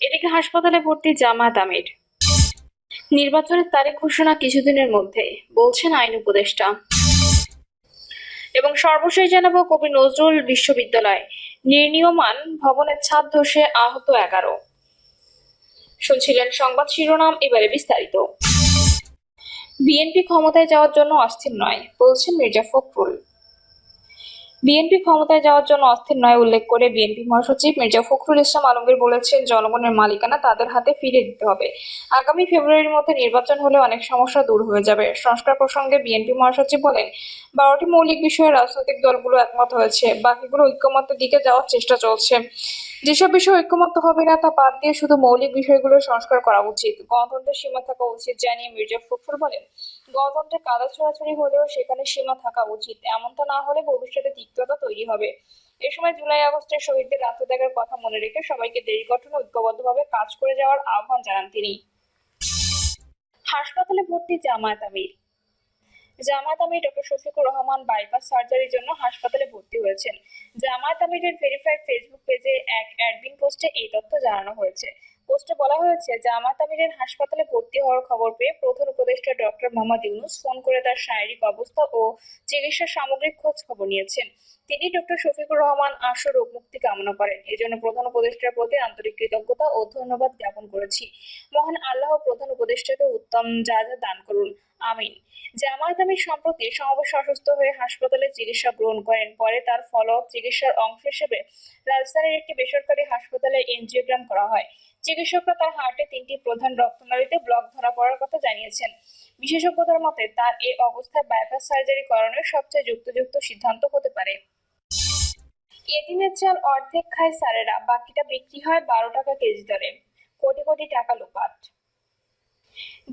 এদিকে হাসপাতালে ভর্তি জামায়াত আমির। নির্বাচনের তারিখ ঘোষণা কিছুদিনের মধ্যে, বলছেন আইন উপদেষ্টা। এবং সর্বশেষ জানাব কবি নজরুল বিশ্ববিদ্যালয় নির্ণীয়মান ভবনের ছাদ ধসে আহত এগারো। শুনছিলেন সংবাদ শিরোনাম, এবারে বিস্তারিত। বিএনপি ক্ষমতায় যাওয়ার জন্য অস্থির নয়, বলছেন মির্জা ফখরুল। বিএনপি ক্ষমতায় যাওয়ার জন্য অস্থির নয় উল্লেখ করে বিএনপি মহাসচিব মির্জা ফখরুল ইসলাম আলমগীর বলেছেন, জনগণের মালিকানা তাদের হাতে ফিরে দিতে হবে। আগামী ফেব্রুয়ারির মধ্যে নির্বাচন হলে অনেক সমস্যা দূর হয়ে যাবে। সংস্কার প্রসঙ্গে বিএনপি মহাসচিব বলেন, বারোটি মৌলিক বিষয়ে রাজনৈতিক দলগুলো একমত হয়েছে, বাকিগুলো ঐক্যমতের দিকে যাওয়ার চেষ্টা চলছে। যেসব বিষয় ঐক্যমত্য হবে না, তা বাদ দিয়ে শুধু মৌলিক বিষয়গুলো সংস্কার করা উচিত। গণতন্ত্রের সীমা থাকা উচিত, জানিয়ে মির্জা ফখরুল বলেন। গণতন্ত্রে কাদা ছোড়াছড়ি হলেও সেখানে সীমা থাকা উচিত। এমনটা না হলে ভবিষ্যতে তিক্ততা তৈরি হবে। এ সময় জুলাই আগস্টের শহীদদের আত্মত্যাগের কথা মনে রেখে সবাইকে দেশ গঠনে ঐক্যবদ্ধভাবে কাজ করে যাওয়ার আহ্বান জানান তিনি। হাসপাতালে ভর্তি জামায়াত আমির। জামায়াত আমির ডক্টর শফিকুর রহমান বাইপাস সার্জারির জন্য হাসপাতালে ভর্তি হয়েছেন। জামায়াত আমিরের ভেরিফাইড ফেসবুক পেজে এক অ্যাডমিন পোস্টে এই তথ্য জানানো হয়েছে। পোস্টে বলা হয়েছে জামায়াত আমিরের হাসপাতালে ভর্তি হওয়ার খবর পেয়ে প্রধান উপদেষ্টা ডক্টর মোহাম্মদ ইউনুস ফোন করে তার শারীরিক অবস্থা ও চিকিৎসা সামগ্রিক খোঁজ খবর নিয়েছেন। তিনি ডক্টর শফিকুর রহমান আশু রোগ মুক্তি কামনা করেন। এজন্য প্রধান উপদেষ্টার প্রতি আন্তরিক কৃতজ্ঞতা ও ধন্যবাদ জ্ঞাপন করেছি। মহান আল্লাহ প্রধান উপদেষ্টাকে উত্তম যা যা দান করুন। আমিন। জামায়াত আমির সম্প্রতি সমাবেশে অসুস্থ হয়ে হাসপাতালে চিকিৎসা গ্রহণ করেন। পরে তার ফলো চিকিৎসার অংশ হিসেবে রাজধানীর একটি বেসরকারি হাসপাতালে এনজিওগ্রাম করা হয়। চিকিৎসকরা তার হার্টে তিনটি প্রধান রক্তনালীতে ব্লক ধরা পড়ার কথা জানিয়েছেন। বিশেষজ্ঞদের মতে তার এই অবস্থায় বাইপাস সার্জারি করানোর সবচেয়ে যুক্তিযুক্ত সিদ্ধান্ত হতে পারে। এদিনের চাল অর্ধেক খায় স্যারেরা, বাকিটা বিক্রি হয় বারো টাকা কেজি দরে। কোটি কোটি টাকা লোপাট।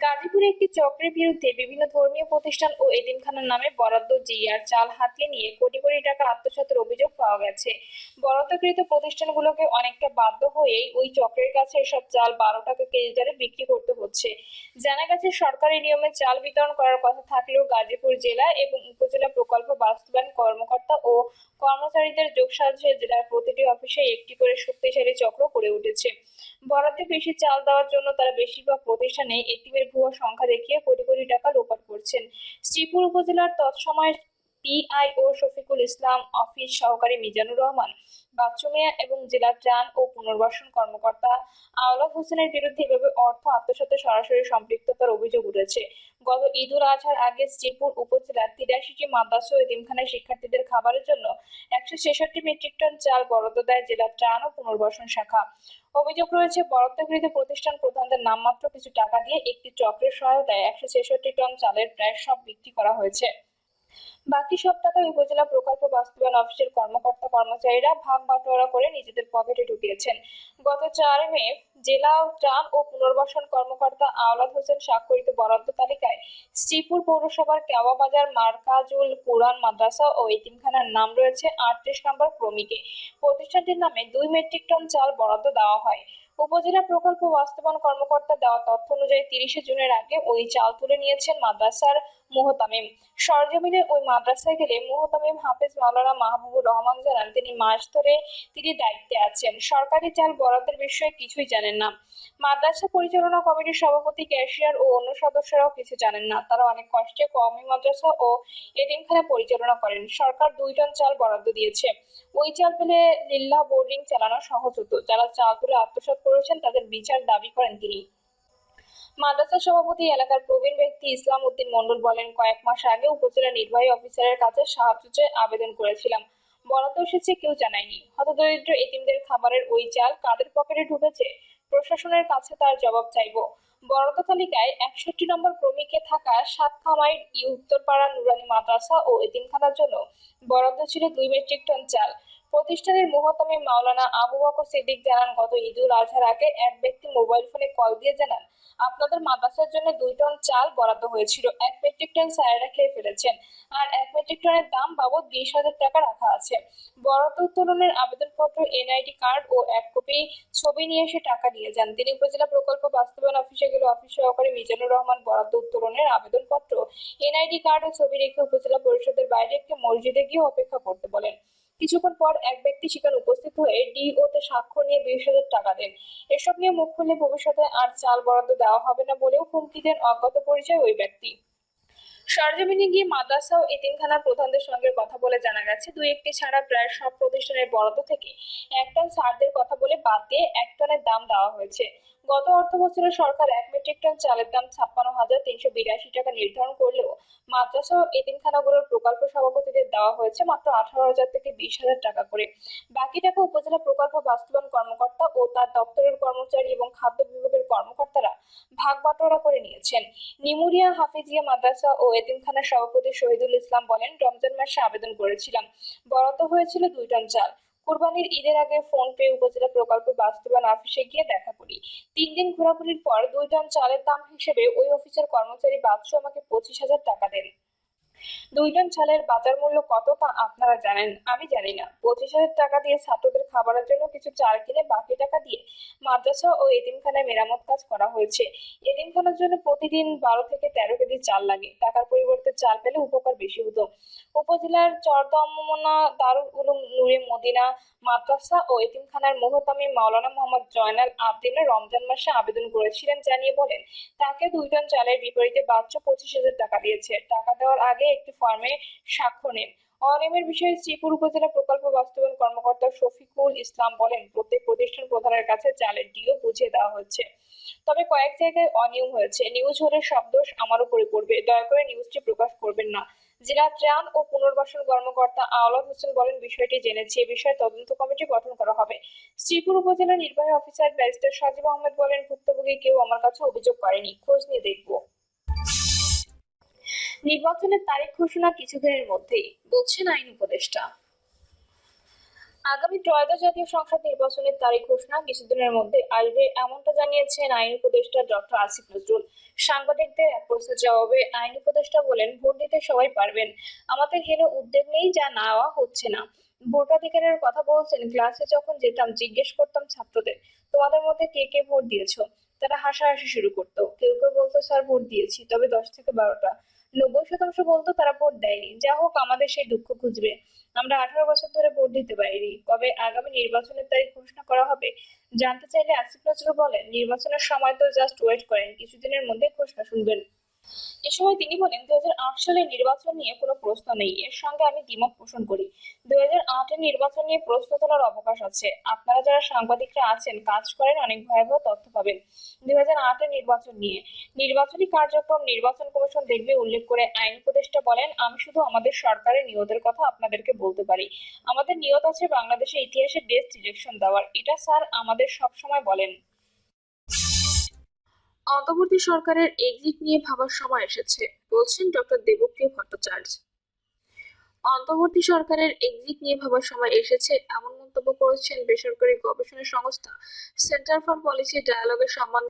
গাজীপুরে একটি চক্রের বিরুদ্ধে বিভিন্ন ধর্মীয় প্রতিষ্ঠান ও এতিমখানার নামে বরাদ্দ জিয়ার চাল হাতিয়ে নিয়ে কোটি কোটি টাকা আত্মসাতের অভিযোগ পাওয়া গেছে। বরাদ্দকৃত প্রতিষ্ঠানগুলোকে অনেকটা বাধ্য হয়েই ওই চক্রের কাছে এসব চাল বারো টাকা কেজি দরে বিক্রি করতে হচ্ছে। জানা গেছে, সরকারি নিয়মে চাল বিতরণ করার কথা থাকলেও গাজীপুর জেলা এবং উপজেলা প্রকল্প বাস্তবায়ন কর্মকর্তা ও কর্মচারীদের যোগসাহায্যে জেলার প্রতিটি অফিসে একটি করে শক্তিশালী চক্র গড়ে উঠেছে। বরাদ্দে বেশি চাল দেওয়ার জন্য তারা বেশিরভাগ প্রতিষ্ঠানে এটিমের ভুয়া সংখ্যা দেখিয়ে কোটি কোটি টাকা লোপাট করছেন। শ্রীপুর উপজেলার তৎসময়ের পিআইও শফিকুল ইসলাম অফিস সহকারী মিজানুর রহমান বাথরুমিয়া এবং জেলা ত্রাণ ও পুনর্বাসন কর্মকর্তা আওলাদ হোসেনের বিরুদ্ধে এভাবে অর্থ আত্মসাতে সরাসরি সম্পৃক্ততার অভিযোগ উঠেছে। গত ঈদুল আজহার আগে শ্রীপুর উপজেলার তিরাশিটি মাদ্রাসা ও এতিমখানায় শিক্ষার্থীদের খাবারের জন্য একশো ছেষট্টি মেট্রিক টন চাল বরাদ্দ দেয় জেলা ত্রাণ ও পুনর্বাসন শাখা। অভিযোগ রয়েছে, বরাদ্দকৃত প্রতিষ্ঠান প্রধানদের নামমাত্র কিছু টাকা দিয়ে একটি চক্রের সহায়তায় একশো ছেষট্টি টন চালের প্রায় সব বিক্রি করা হয়েছে। বাকি সব টাকা উপজেলা প্রকল্প বাস্তবায়ন অফিসের কর্মকর্তা কর্মচারীরা ভাগ বাটোয়ারা করে নিজেদের পকেটে ঢুকিয়েছেন। গত চার মে জেলা ত্রাণ ও পুনর্বাসন কর্মকর্তা আওলাদ হোসেন স্বাক্ষরিত বরাদ্দ তালিকায় শ্রীপুর পৌরসভার কেওয়া বাজার মার্কাজুল, কুরআন মাদ্রাসা ও এতিমখানার নাম রয়েছে আটত্রিশ নম্বর ক্রমিকে প্রতিষ্ঠানটির নামে দুই মেট্রিক টন চাল বরাদ্দ দেওয়া হয়। উপজেলা প্রকল্প বাস্তবায়ন কর্মকর্তা দেওয়া তথ্য অনুযায়ী তিরিশে জুনের আগে ওই চাল তুলে নিয়েছেন মাদ্রাসার মুহতামিম। সরজমিনে ওই মাদ্রাসায় গেলে মুহতামিম হাফেজ মাওলানা মাহবুবুর রহমান জানান, তিনি মাস ধরে তিনি দায়িত্বে আছেন। সরকারি চাল বরাদ্দের বিষয়ে কিছুই জানেন না। মাদ্রাসা পরিচালনা কমিটির সভাপতি, ক্যাশিয়ার ও অন্য সদস্যরাও কিছু জানেন না। তারা অনেক কষ্টে কওমি মাদ্রাসা ও এতিমখানা পরিচালনা করেন। সরকার দুই টন চাল বরাদ্দ দিয়েছে। ওই চাল পেলে লিল্লা বোর্ডিং চালানো সহজ হতো। যারা চাল তুলে আত্মসাৎ করেছেন, তাদের বিচার দাবি করেন তিনি। মাদ্রাসা সভাপতি এলাকার প্রবীণ ব্যক্তি ইসলাম উদ্দিন মন্ডল বলেন, কয়েক মাস আগে উপজেলা নির্বাহী অফিসারের কাছে সাহায্য চেয়ে আবেদন করেছিলাম। বরাদ্দ এসেছে, কেউ জানায়নি। হতদরিদ্র এতিমদের খাবারের ওই চাল কাদের পকেটে ঢুকেছে? প্রশাসনের কাছে তার জবাব চাইব। বরাদ্দ তালিকায় একষট্টি নম্বর ক্রমিকে থাকা সাতখামাইর ই উত্তরপাড়া নুরানি মাদ্রাসা ও এতিমখানার জন্য বরাদ্দ ছিল দুই মেট্রিক টন চাল। প্রতিষ্ঠানের মুহতামি মাওলানা আবু বকর সিদ্দিক জানান, গত ঈদুল আজহার আগে এক ব্যক্তি মোবাইল ফোনে কল দিয়ে জানান, আপনাদের মাদ্রাসার জন্য দুই টন চাল বরাদ্দ হয়েছিল। এক মেট্রিক টন স্যারেরা খেয়ে ফেলেছেন আর এক মেট্রিক টনের দাম বাবদ বিশ হাজার টাকা রাখা আছে। বরাদ্দ উত্তোলনের আবেদনপত্র, এনআইডি কার্ড ও এক কপি ছবি নিয়ে এসে টাকা নিয়ে যান। তিনি উপজেলা প্রকল্প বাস্তবায়ন অফিসে গেলে অফিস সহকারী মিজানুর রহমান বরাদ্দ উত্তোলনের আবেদনপত্র, এনআইডি কার্ড ও ছবি রেখে উপজেলা পরিষদের বাইরে একটি মসজিদে গিয়ে অপেক্ষা করতে বলেন। কিছুক্ষণ পর এক ব্যক্তি সেখানে উপস্থিত হয়ে ডিও তে স্বাক্ষর নিয়ে বিশ হাজার টাকা দেন। এসব নিয়ে মুখ খুললে ভবিষ্যতে আর চাল বরাদ্দ দেওয়া হবে না বলেও হুমকি দেন অজ্ঞাত পরিচয় ওই ব্যক্তি। সরজমিনে গিয়ে মাদ্রাসা ও এতিমখানার প্রধানদের সঙ্গে কথা বলে জানা গেছে, দুই একটি ছাড়া প্রায় সব প্রতিষ্ঠানের বরাদ্দ থেকে এক টন সারদের কথা বলে বাদ দিয়ে এক টনের দাম দেওয়া হয়েছে। গত অর্থ বছরে সরকার এক মেট্রিক টন চালের দাম ছাপ্পান্ন হাজার তিনশো বিরাশি টাকা নির্ধারণ করলেও মাদ্রাসা ও এতিমখানাগুলোর প্রকল্প সভাপতিদের দেওয়া হয়েছে মাত্র আঠারো হাজার থেকে বিশ হাজার টাকা করে। বাকি টাকা উপজেলা প্রকল্প বাস্তবায়ন কর্মকর্তা ও তার দপ্তরের কর্মচারী এবং খাদ্য বিভাগের কর্মকর্তারা ভাগ বাটোয়ারা করে নিয়েছেন। নিমুরিয়া হাফিজিয়া মাদ্রাসা ও এতিমখানার সভাপতি শহীদুল ইসলাম বলেন, রমজান মাসে আবেদন করেছিলাম। বরাদ্দ হয়েছিল দুই টন চাল। কুরবানির ঈদের আগে ফোন পে উপজেলা প্রকল্প বাস্তবায়ন অফিসে গিয়ে দেখা করি। তিন দিন ঘোরাঘুরির পর দুই টন চালের দাম হিসেবে ওই অফিসের কর্মচারী বাদশু আমাকে পঁচিশ হাজার টাকা দেন। দুই টন চালের বাজার মূল্য কত তা আপনারা জানেন? আমি জানি না। পঁচিশ হাজার টাকা দিয়ে ছাত্রদের খাবারের জন্য কিছু চাল কিনে বাকি টাকা দিয়ে মাদ্রাসা ও এতিমখানায় মেরামত কাজ করা হয়েছে। এতিমখানার জন্য প্রতিদিন বারো থেকে তেরো কেজি চাল লাগে। টাকার পরিবর্তে চাল পেলে উপকার বেশি হতো। উপজেলার চরদমনা দারুল উলুম নুরে মদিনা, মাদ্রাসা ও এতিমখানার মুহতামি মাওলানা মোহাম্মদ জয়নাল আবদিনের রমজান মাসে আবেদন করেছিলেন, জানিয়ে বলেন, তাকে দুই টন চালের বিপরীতে বাচ্চা পঁচিশ হাজার টাকা দিয়েছে। টাকা দেওয়ার আগে একটি ফর্মে স্বাক্ষর নেন। অনিয়মের বিষয়ে শ্রীপুর উপজেলা প্রকল্প বাস্তবায়ন কর্মকর্তা শফিকুল ইসলাম বলেন, প্রত্যেক প্রতিষ্ঠান প্রধানের কাছে চালের ডিও বুঝিয়ে দেওয়া হচ্ছে তবে কয়েক জায়গায় অনিয়ম হয়েছে। নিউজ হলে সব দোষ আমার উপরে পড়বে। দয়া করে নিউজটি প্রকাশ করবেন না। জেলা ত্রাণ ও পুনর্বাসন কর্মকর্তা আওলাদ হোসেন বলেন, বিষয়টি জেনেছি। এ বিষয়ে তদন্ত কমিটি গঠন করা হবে। শ্রীপুর উপজেলা নির্বাহী অফিসার ব্যারিস্টার সাজিব আহমেদ বলেন, ভুক্তভোগী কেউ আমার কাছে অভিযোগ করেনি। খোঁজ নিয়ে দেখব। নির্বাচনের তারিখ ঘোষণা কিছুদিনের মধ্যেই, বলছেন আইন উপদেষ্টা। আগামী ত্রয়োদশ জাতীয় সংসদ নির্বাচনের তারিখ ঘোষণা কিছুদিনের মধ্যে আসবে এমনটা জানিয়েছেন আইন উপদেষ্টা ডক্টর আসিফ নজরুল। সাংবাদিকদের এক প্রশ্নের জবাবে আইন উপদেষ্টা বলেন, ভোট দিতে সবাই পারবেন। আমাদের হেন উদ্যোগ নেই যা নেওয়া হচ্ছে না। ভোটাধিকারের কথা বলছেন, ক্লাসে যখন যেতাম জিজ্ঞেস করতাম ছাত্রদের, তোমাদের মধ্যে কে কে ভোট দিয়েছ? তারা হাসাহাসি শুরু করতো। কেউ কেউ বলতো, স্যার, ভোট দিয়েছি। তবে দশ থেকে বারোটা নব্বই শতাংশ বলতো তারা ভোট দেয়নি। যা হোক, আমাদের সেই দুঃখ খুঁজবে। আমরা আঠারো বছর ধরে ভোট দিতে পারিনি। কবে আগামী নির্বাচনের তারিখ ঘোষণা করা হবে। জানতে চাইলে আসিফ নজরুল বলেন, নির্বাচনের সময় তো জাস্ট ওয়েট করেন, কিছুদিনের মধ্যে ঘোষণা শুনবেন। এ সময় তিনি বলেন, দুই সালের নির্বাচন নিয়ে কোনো প্রশ্ন নেই। এর সঙ্গে আমি দ্বিমত পোষণ করি। হাজার আটের নির্বাচন নিয়ে প্রশ্ন তোলার অবকাশ আছে। আপনারা যারা সাংবাদিকরা আছেন, কাজ করেন, অনেক ভয়াবহ তথ্য পাবেন। হাজার আটের নির্বাচন নিয়ে নির্বাচনী কার্যক্রম নির্বাচন কমিশন দেখবে উল্লেখ করে আইন উপদেষ্টা বলেন, আমি শুধু আমাদের সরকারের নিয়তের কথা আপনাদেরকে বলতে পারি। আমাদের নিয়ত আছে বাংলাদেশের ইতিহাসে বেস্ট ইলেকশন দেওয়ার। এটা স্যার আমাদের সব সময় বলেন। অন্তর্বর্তী সরকারের এক্সিট নিয়ে ভাবার সময় এসেছে, বলছেন ডক্টর দেবপ্রিয় ভট্টাচার্য। অন্তর্বর্তী সরকারের এক্সিট নিয়ে ভাবার সময় এসেছে এমন মন্তব্য করেছেন বেসরকারি গবেষণা সংস্থা সেন্টার ফর পলিসি ডায়ালগের সম্মান